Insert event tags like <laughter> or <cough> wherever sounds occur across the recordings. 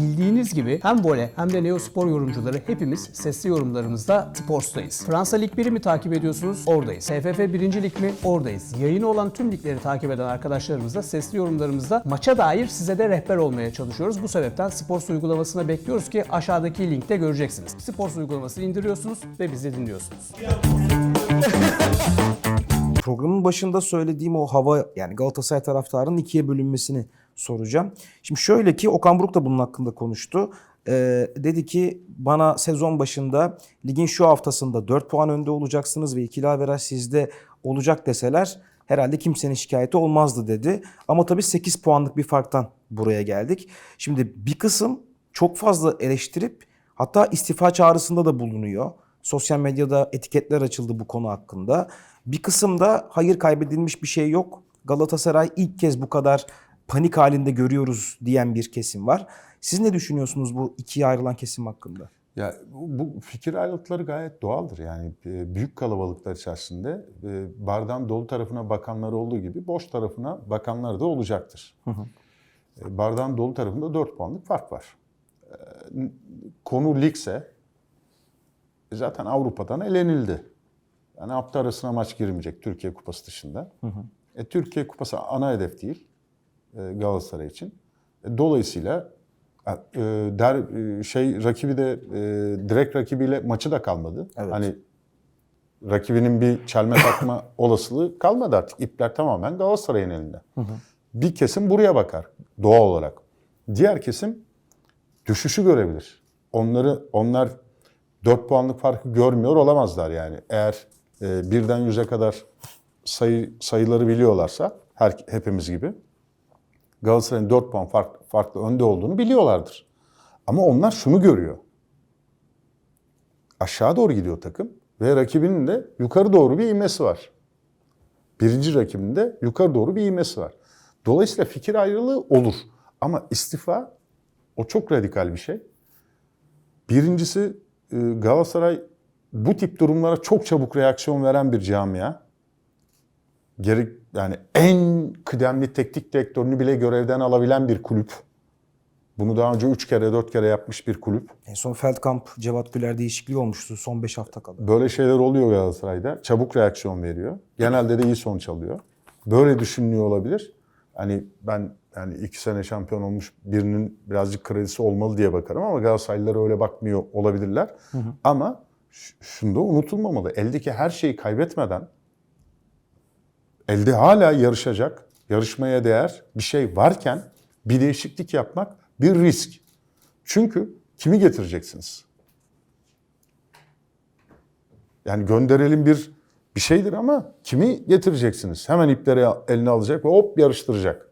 Bildiğiniz gibi hem voley hem de Neospor yorumcuları hepimiz sesli yorumlarımızda Sports'tayız. Fransa Lig 1'i mi takip ediyorsunuz? Oradayız. TFF 1. Lig mi? Oradayız. Yayını olan tüm ligleri takip eden arkadaşlarımızla sesli yorumlarımızda maça dair size de rehber olmaya çalışıyoruz. Bu sebepten Sports uygulamasına bekliyoruz ki aşağıdaki linkte göreceksiniz. Sports uygulamasını indiriyorsunuz ve bizi dinliyorsunuz. <laughs> Programın başında söylediğim o hava yani Galatasaray taraftarının ikiye bölünmesini soracağım. Şimdi şöyle ki Okan Buruk da bunun hakkında konuştu. Ee, dedi ki bana sezon başında ligin şu haftasında 4 puan önde olacaksınız ve ikili averaj sizde olacak deseler herhalde kimsenin şikayeti olmazdı dedi. Ama tabii 8 puanlık bir farktan buraya geldik. Şimdi bir kısım çok fazla eleştirip hatta istifa çağrısında da bulunuyor. Sosyal medyada etiketler açıldı bu konu hakkında. Bir kısımda hayır kaybedilmiş bir şey yok. Galatasaray ilk kez bu kadar panik halinde görüyoruz diyen bir kesim var. Siz ne düşünüyorsunuz bu ikiye ayrılan kesim hakkında? Ya bu fikir ayrılıkları gayet doğaldır. Yani e, büyük kalabalıklar içerisinde e, bardağın dolu tarafına bakanlar olduğu gibi boş tarafına bakanlar da olacaktır. E, Bardağın dolu tarafında 4 puanlık fark var. Konu ligse zaten Avrupa'dan elenildi. Yani hafta arasına maç girmeyecek Türkiye Kupası dışında. E, Türkiye Kupası ana hedef değil e, Galatasaray için. E, dolayısıyla e, der e, şey rakibi de e, direkt rakibiyle maçı da kalmadı. Evet. Hani rakibinin bir çelme takma <laughs> olasılığı kalmadı artık. İpler tamamen Galatasaray'ın elinde. Bir kesim buraya bakar doğal olarak. Diğer kesim düşüşü görebilir. Onları onlar 4 puanlık farkı görmüyor olamazlar yani. Eğer e, birden yüze kadar sayı sayıları biliyorlarsa her hepimiz gibi Galatasaray'ın 4 puan fark, farklı önde olduğunu biliyorlardır. Ama onlar şunu görüyor. Aşağı doğru gidiyor takım ve rakibinin de yukarı doğru bir ivmesi var. Birinci rakibinin de yukarı doğru bir ivmesi var. Dolayısıyla fikir ayrılığı olur. Ama istifa o çok radikal bir şey. Birincisi e, Galatasaray bu tip durumlara çok çabuk reaksiyon veren bir camia. Gerek yani en kıdemli teknik direktörünü bile görevden alabilen bir kulüp. Bunu daha önce 3 kere 4 kere yapmış bir kulüp. En son Feldkamp, Cevat Güler değişikliği olmuştu son 5 hafta kadar. Böyle şeyler oluyor Galatasaray'da. Çabuk reaksiyon veriyor. Genelde de iyi sonuç alıyor. Böyle düşünülüyor olabilir. Hani ben yani iki sene şampiyon olmuş birinin birazcık kredisi olmalı diye bakarım ama Galatasaraylılar öyle bakmıyor olabilirler. Ama ş- şunda unutulmamalı. Eldeki her şeyi kaybetmeden elde hala yarışacak, yarışmaya değer bir şey varken bir değişiklik yapmak bir risk. Çünkü kimi getireceksiniz? Yani gönderelim bir bir şeydir ama kimi getireceksiniz? Hemen ipleri eline alacak ve hop yarıştıracak.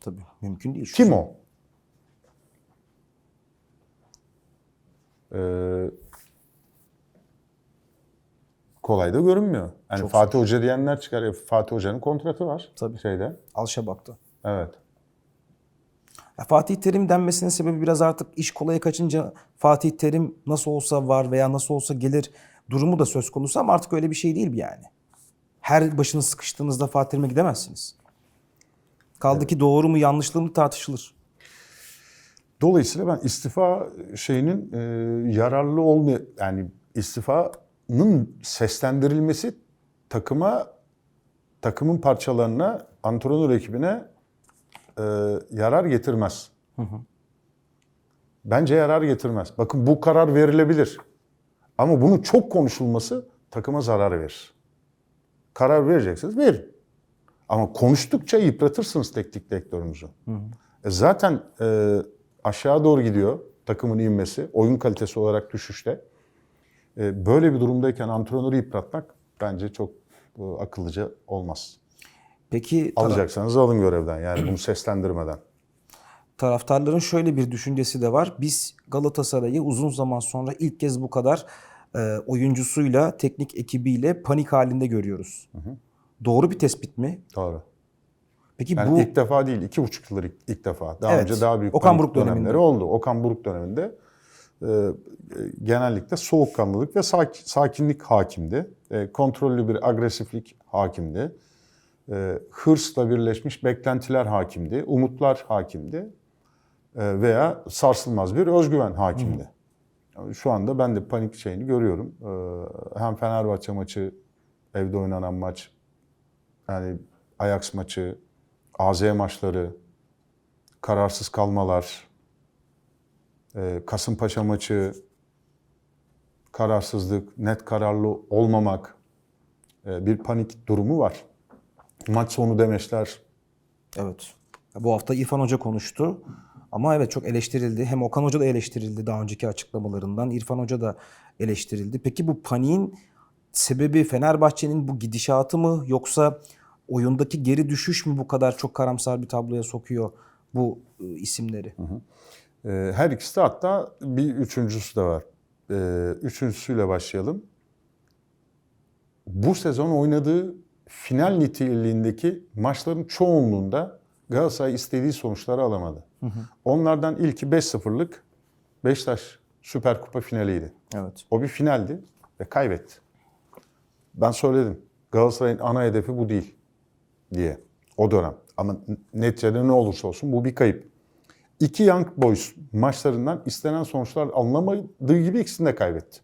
Tabii mümkün değil. Şu Kim o? Ee, kolay da görünmüyor. Yani Çok Fatih Hoca diyenler çıkar. E, Fatih Hoca'nın kontratı var. Tabii. Şeyde. Alşabak'ta. Evet. Ya Fatih Terim denmesinin sebebi biraz artık iş kolaya kaçınca Fatih Terim nasıl olsa var veya nasıl olsa gelir durumu da söz konusu ama artık öyle bir şey değil yani. Her başınız sıkıştığınızda Fatih Terim'e gidemezsiniz. Kaldı ki doğru mu yanlışlığı mı tartışılır. Dolayısıyla ben istifa şeyinin e, yararlı olmay yani istifanın seslendirilmesi takıma takımın parçalarına antrenör ekibine e, yarar getirmez. Bence yarar getirmez. Bakın bu karar verilebilir. Ama bunun çok konuşulması takıma zarar verir. Karar vereceksiniz, verin. Ama konuştukça yıpratırsınız teknik direktörünüzü. E zaten e, aşağı doğru gidiyor takımın inmesi, oyun kalitesi olarak düşüşte. E, böyle bir durumdayken antrenörü yıpratmak bence çok e, akıllıca olmaz. Peki Alacaksanız alın görevden yani bunu <clears throat> seslendirmeden. taraftarların şöyle bir düşüncesi de var. Biz Galatasaray'ı uzun zaman sonra ilk kez bu kadar e, oyuncusuyla, teknik ekibiyle panik halinde görüyoruz. Doğru bir tespit mi? Doğru. Peki Yani bu ilk defa değil, iki buçuk yıldır ilk, ilk defa. Daha Evet. önce daha büyük Okan Buruk döneminde. dönemleri oldu. Okan Buruk döneminde genellikle soğukkanlılık ve sak- sakinlik hakimdi. E, kontrollü bir agresiflik hakimdi. E, hırsla birleşmiş beklentiler hakimdi. Umutlar hakimdi. e, veya sarsılmaz bir özgüven hakimdi. Şu anda ben de panik şeyini görüyorum. Hem Fenerbahçe maçı, evde oynanan maç, yani Ajax maçı, AZ maçları, kararsız kalmalar, e, Kasımpaşa maçı, kararsızlık, net kararlı olmamak, e, bir panik durumu var. Maç sonu demeçler, Evet. Bu hafta İrfan Hoca konuştu. Ama evet çok eleştirildi. Hem Okan Hoca da eleştirildi daha önceki açıklamalarından. İrfan Hoca da eleştirildi. Peki bu paniğin sebebi Fenerbahçe'nin bu gidişatı mı yoksa oyundaki geri düşüş mü bu kadar çok karamsar bir tabloya sokuyor bu e, isimleri? Ee, Her ikisi de hatta bir üçüncüsü de var. Ee, Üçüncüsüyle başlayalım. Bu sezon oynadığı final niteliğindeki maçların çoğunluğunda Galatasaray istediği sonuçları alamadı. Onlardan ilki 5-0'lık Beşiktaş Süper Kupa finaliydi. Evet. O bir finaldi ve kaybetti. Ben söyledim. Galatasaray'ın ana hedefi bu değil diye o dönem. Ama neticede ne olursa olsun bu bir kayıp. İki Young Boys maçlarından istenen sonuçlar alınamadığı gibi ikisini de kaybetti.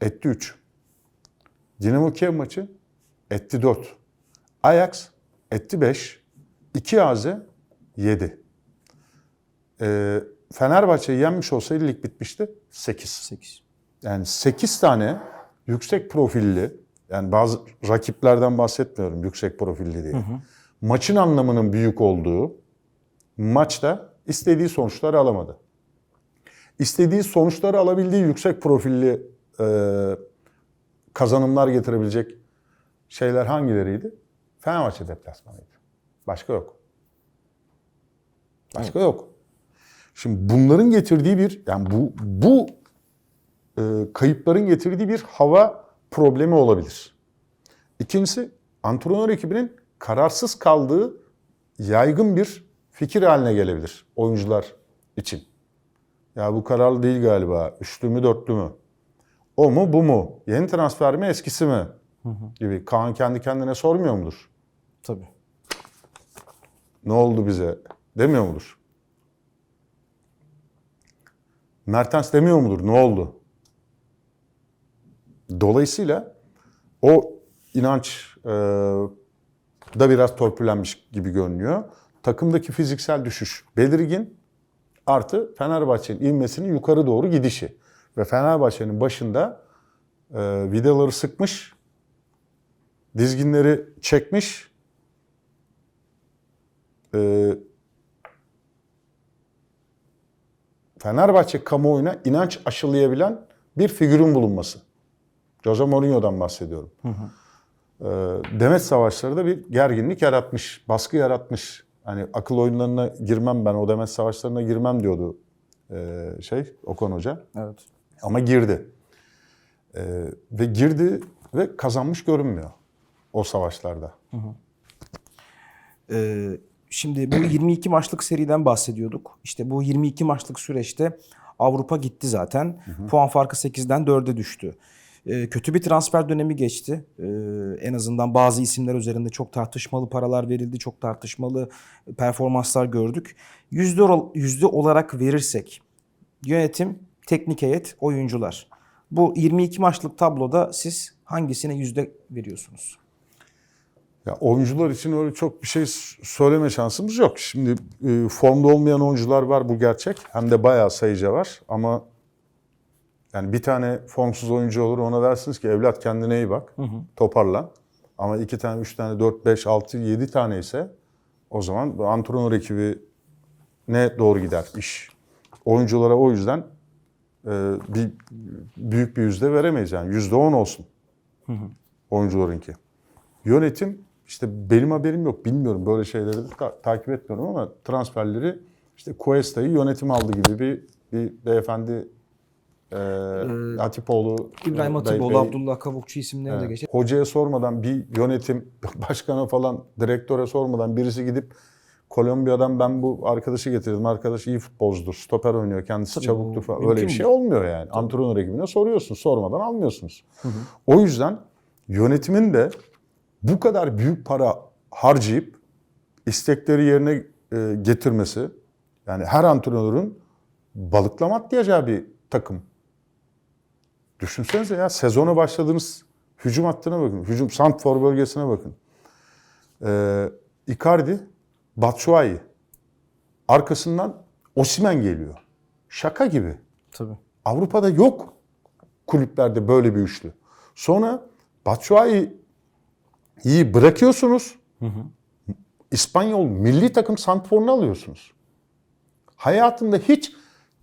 Etti 3. Dinamo Kiev maçı etti 4. Ajax etti 5. 2 AZ 7. Ee, Fenerbahçe'yi yenmiş olsaydı lig bitmişti 8. 8. Yani 8 tane yüksek profilli, yani bazı rakiplerden bahsetmiyorum yüksek profilli diye. Maçın anlamının büyük olduğu maçta istediği sonuçları alamadı. İstediği sonuçları alabildiği yüksek profilli e, kazanımlar getirebilecek şeyler hangileriydi? Fenerbahçe deplasmanıydı. Başka yok. Başka yok. Şimdi bunların getirdiği bir yani bu bu e, kayıpların getirdiği bir hava problemi olabilir. İkincisi antrenör ekibinin kararsız kaldığı yaygın bir fikir haline gelebilir oyuncular için. Ya bu kararlı değil galiba. Üçlü mü dörtlü mü? O mu bu mu? Yeni transfer mi eskisi mi? Gibi. Kaan kendi kendine sormuyor mudur? Tabii. Ne oldu bize? Demiyor mudur? Mertens demiyor mudur? Ne oldu? Dolayısıyla o inanç e, da biraz torpillenmiş gibi görünüyor. Takımdaki fiziksel düşüş belirgin artı Fenerbahçe'nin inmesinin yukarı doğru gidişi. Ve Fenerbahçe'nin başında e, vidaları sıkmış, dizginleri çekmiş, e, Fenerbahçe kamuoyuna inanç aşılayabilen bir figürün bulunması. Jose Mourinho'dan bahsediyorum. Ee, Demet Savaşları da bir gerginlik yaratmış, baskı yaratmış. Hani akıl oyunlarına girmem ben, o Demet Savaşlarına girmem diyordu ee, şey Okan Hoca. Evet. Ama girdi. Ee, ve girdi ve kazanmış görünmüyor o savaşlarda. Ee, şimdi bu 22 maçlık seriden bahsediyorduk. İşte bu 22 maçlık süreçte Avrupa gitti zaten. Puan farkı 8'den 4'e düştü. Ee, kötü bir transfer dönemi geçti. Ee, en azından bazı isimler üzerinde çok tartışmalı paralar verildi. Çok tartışmalı performanslar gördük. Yüzde, yüzde olarak verirsek yönetim, teknik heyet, oyuncular. Bu 22 maçlık tabloda siz hangisine yüzde veriyorsunuz? Ya oyuncular için öyle çok bir şey söyleme şansımız yok. Şimdi e, formda olmayan oyuncular var bu gerçek. Hem de bayağı sayıca var ama yani bir tane formsuz oyuncu olur ona dersiniz ki evlat kendine iyi bak. Toparlan. Ama iki tane, üç tane, dört, beş, altı, yedi tane ise o zaman antrenör ekibi ne doğru gider iş. Oyunculara o yüzden e, bir büyük bir yüzde veremeyiz yani. Yüzde on olsun oyuncularınki. Yönetim işte benim haberim yok bilmiyorum böyle şeyleri ta- takip etmiyorum ama transferleri işte Cuesta'yı yönetim aldı gibi bir bir beyefendi e, Hatipoğlu İbrahim Bey- Hatipoğlu, Bey- Abdullah Kavukçu isimleri de Evet. geçer. Hocaya sormadan bir yönetim <laughs> başkana falan direktöre sormadan birisi gidip Kolombiya'dan ben bu arkadaşı getirdim. Arkadaş iyi futbolcudur. Stoper oynuyor. Kendisi Tabii çabuktur bu falan. Öyle bir şey değil. olmuyor yani. Antrenör ekibine soruyorsun. Sormadan almıyorsunuz. O yüzden yönetimin de bu kadar büyük para harcayıp istekleri yerine e, getirmesi Yani her antrenörün balıklama atlayacağı bir takım. Düşünsenize ya sezona başladığınız hücum hattına bakın. Hücum Santfor bölgesine bakın. Ee, Icardi, Batshuayi. Arkasından Osimen geliyor. Şaka gibi. Tabii. Avrupa'da yok kulüplerde böyle bir üçlü. Sonra Batshuayi'yi bırakıyorsunuz. İspanyol milli takım santforunu alıyorsunuz. Hayatında hiç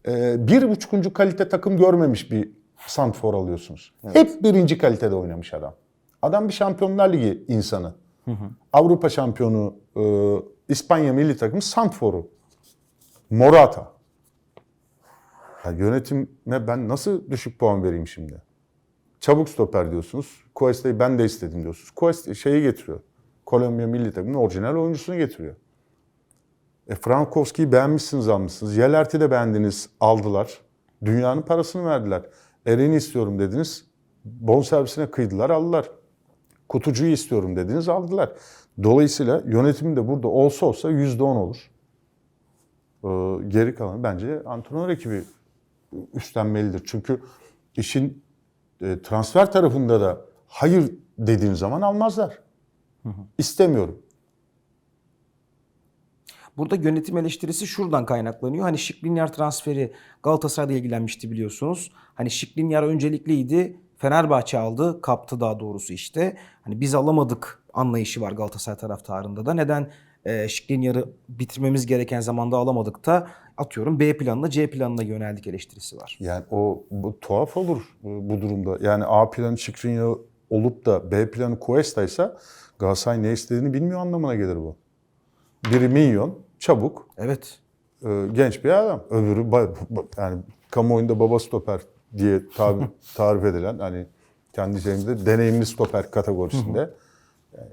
e, bir buçukuncu kalite takım görmemiş bir santfor alıyorsunuz. Hep birinci kalitede oynamış adam. Adam bir Şampiyonlar Ligi insanı. Avrupa şampiyonu e, İspanya milli takımı santforu. Morata. Ya yönetime ben nasıl düşük puan vereyim şimdi? Çabuk stoper diyorsunuz. Cuesta'yı ben de istedim diyorsunuz. Cuesta şeyi getiriyor. Kolombiya milli takımının orijinal oyuncusunu getiriyor. E Frankowski'yi beğenmişsiniz almışsınız. Yelert'i de beğendiniz aldılar. Dünyanın parasını verdiler. Eren'i istiyorum dediniz. Bonservisine kıydılar aldılar. Kutucuyu istiyorum dediniz aldılar. Dolayısıyla yönetimin de burada olsa olsa %10 olur. Ee, geri kalanı bence antrenör ekibi üstlenmelidir. Çünkü işin e, transfer tarafında da hayır dediğin zaman almazlar. İstemiyorum. Burada yönetim eleştirisi şuradan kaynaklanıyor. Hani Şiklinyar transferi Galatasaray'da ilgilenmişti biliyorsunuz. Hani Şiklinyar öncelikliydi. Fenerbahçe aldı. Kaptı daha doğrusu işte. Hani biz alamadık anlayışı var Galatasaray taraftarında da. Neden e, Şiklinyar'ı bitirmemiz gereken zamanda alamadık da atıyorum B planına C planına yöneldik eleştirisi var. Yani o bu tuhaf olur bu, durumda. Yani A planı Şikrinya olup da B planı Cuesta ise Galatasaray ne istediğini bilmiyor anlamına gelir bu. Biri minyon, çabuk, Evet. e, genç bir adam. Öbürü ba- ba- yani kamuoyunda baba stoper diye tabi, <laughs> tarif edilen hani kendi şeyimizde deneyimli stoper kategorisinde yani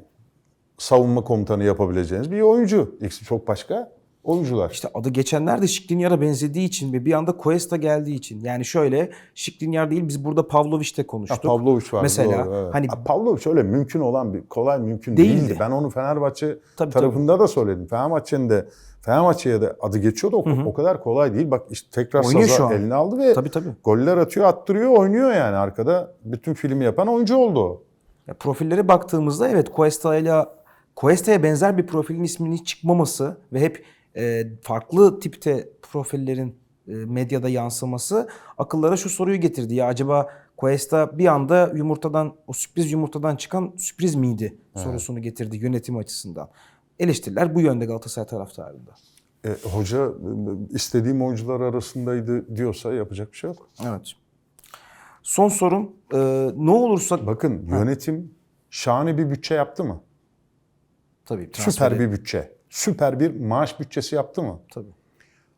savunma komutanı yapabileceğiniz bir oyuncu. İkisi çok başka oyuncular. İşte adı geçenler de Şiklinyar'a benzediği için ve bir anda Cuesta geldiği için. Yani şöyle Şiklinyar değil biz burada Pavlovic'te konuştuk. Pavlovic var. Mesela doğru, evet. hani Ha, Pavlovic öyle mümkün olan bir kolay mümkün Değildi. değildi. Ben onu Fenerbahçe Tabii, tarafında da söyledim. Fenerbahçe'nin de Fenerbahçe'ye de adı geçiyordu. O, o kadar kolay değil. Bak işte tekrar Oynuyor saza eline aldı ve Tabii, tabii. goller atıyor, attırıyor, oynuyor yani arkada. Bütün filmi yapan oyuncu oldu. Ya profillere baktığımızda evet Cuesta ile Cuesta'ya benzer bir profilin isminin çıkmaması ve hep e, farklı tipte profillerin e, medyada yansıması akıllara şu soruyu getirdi. Ya acaba Cuesta bir anda yumurtadan o sürpriz yumurtadan çıkan sürpriz miydi sorusunu getirdi yönetim açısından. Eleştiriler bu yönde Galatasaray taraftarında. E, hoca istediğim oyuncular arasındaydı diyorsa yapacak bir şey yok. Evet. Son sorum e, ne olursa Bakın yönetim şahane bir bütçe yaptı mı? tabii Süper bir bütçe. Süper bir maaş bütçesi yaptı mı? tabii.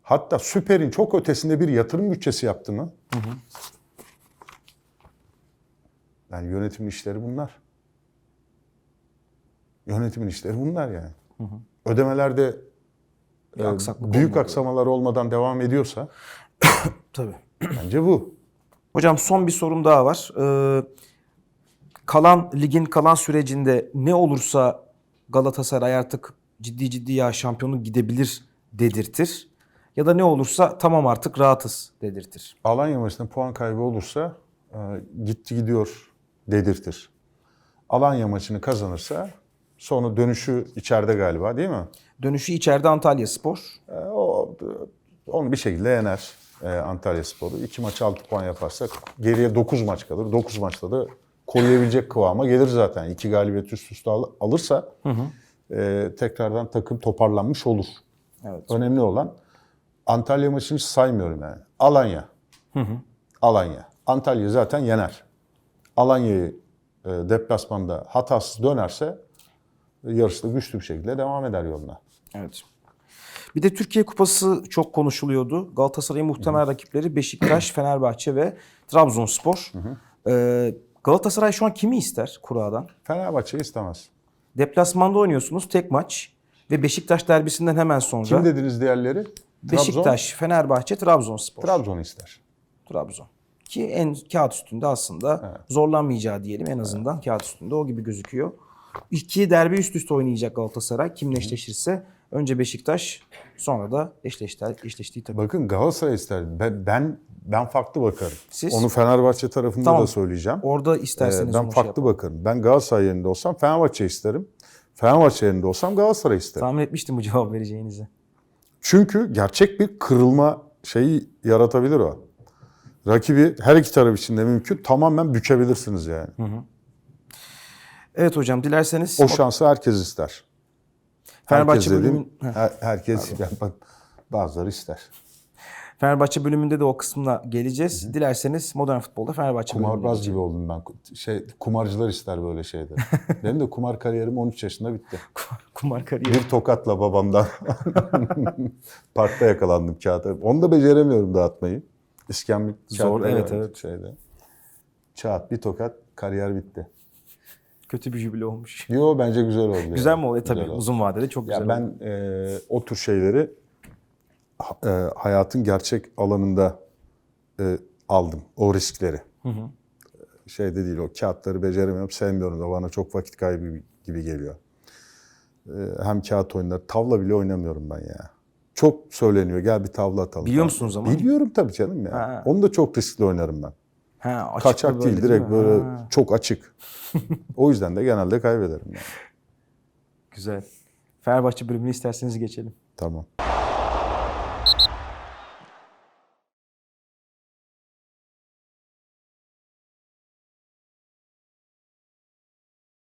Hatta süperin çok ötesinde bir yatırım bütçesi yaptı mı? Yani yönetimin işleri bunlar. Yönetimin işleri bunlar yani. Ödemelerde Bir e, aksaklık büyük olmadı. aksamalar olmadan devam ediyorsa <coughs> Tabii. bence bu. Hocam son bir sorum daha var. Ee, kalan ligin kalan sürecinde ne olursa Galatasaray artık ciddi ciddi ya şampiyonluk gidebilir dedirtir. Ya da ne olursa tamam artık rahatız dedirtir. Alanya maçında puan kaybı olursa e, gitti gidiyor dedirtir. Alanya maçını kazanırsa sonra dönüşü içeride galiba değil mi? Dönüşü içeride Antalya Spor. E, o onu bir şekilde yener e, Antalya Sporu. İki maç 6 puan yaparsak geriye 9 maç kalır. 9 maçta da koruyabilecek kıvama gelir zaten. İki galibiyet üst üste al- alırsa e, tekrardan takım toparlanmış olur. Evet. Önemli olan Antalya maçını saymıyorum yani. Alanya. Alanya. Antalya zaten yener. Alanya'yı e, deplasmanda hatasız dönerse e, yarışta güçlü bir şekilde devam eder yoluna. Evet. Bir de Türkiye Kupası çok konuşuluyordu. Galatasaray'ın muhtemel rakipleri Beşiktaş, <clears throat> Fenerbahçe ve Trabzonspor. Ee, Galatasaray şu an kimi ister kuradan? Fenerbahçe istemez. Deplasmanda oynuyorsunuz tek maç ve Beşiktaş derbisinden hemen sonra Kim dediniz diğerleri? Beşiktaş, Fenerbahçe, Trabzonspor. Trabzon, Trabzon ister. Trabzon. Ki en kağıt üstünde aslında zorlanmayacağı diyelim en azından kağıt üstünde o gibi gözüküyor. İki derbi üst üste oynayacak Galatasaray kimle eşleşirse Önce Beşiktaş, sonra da eşleştiği, eşleştiği takım. Bakın Galatasaray ister. Ben ben, ben farklı bakarım. Siz? Onu Fenerbahçe tarafında Tamam. da söyleyeceğim. Orada Ee, isterseniz ben onu şey farklı yapalım. bakarım. Ben Galatasaray yerinde olsam Fenerbahçe isterim. Fenerbahçe yerinde olsam Galatasaray isterim. Tahmin etmiştim bu cevap vereceğinizi. Çünkü gerçek bir kırılma şeyi yaratabilir o. Rakibi her iki taraf için de mümkün. Tamamen bükebilirsiniz yani. Evet hocam dilerseniz O şansı herkes ister. Fenerbahçe herkes bölümün- Heh. her- herkes yani bazıları ister. Fenerbahçe bölümünde de o kısmına geleceğiz. Dilerseniz modern futbolda Fenerbahçe Kumarbaz gibi oldum ben. Şey kumarcılar ister böyle şeyde. <laughs> Benim de kumar kariyerim 13 yaşında bitti. Kumar kariyeri. Bir tokatla babamdan <laughs> parkta yakalandım kağıda. Onu da beceremiyorum dağıtmayı. İskambil Zor, evet, evet. Şeyde. Çat bir tokat kariyer bitti. Kötü bir jübile olmuş. Yo bence güzel oldu. Güzel yani. mi oldu? E, tabii Güzel oldu. uzun vadede çok güzel Ya oldu. ben e, o tür şeyleri e, hayatın gerçek alanında e, aldım. O riskleri. Şeyde değil o kağıtları beceremiyorum, sevmiyorum da bana çok vakit kaybı gibi- geliyor. E, hem kağıt oyunları, tavla bile oynamıyorum ben ya. Çok söyleniyor gel bir tavla atalım. Biliyor musunuz ama? Biliyorum tabii canım ya. Ha. Onu da çok riskli oynarım ben. Ha, açık Kaçak değil, direkt mi? böyle Ha, çok açık. <laughs> o yüzden de genelde kaybederim yani. güzel. Fenerbahçe bölümüne isterseniz geçelim. Tamam.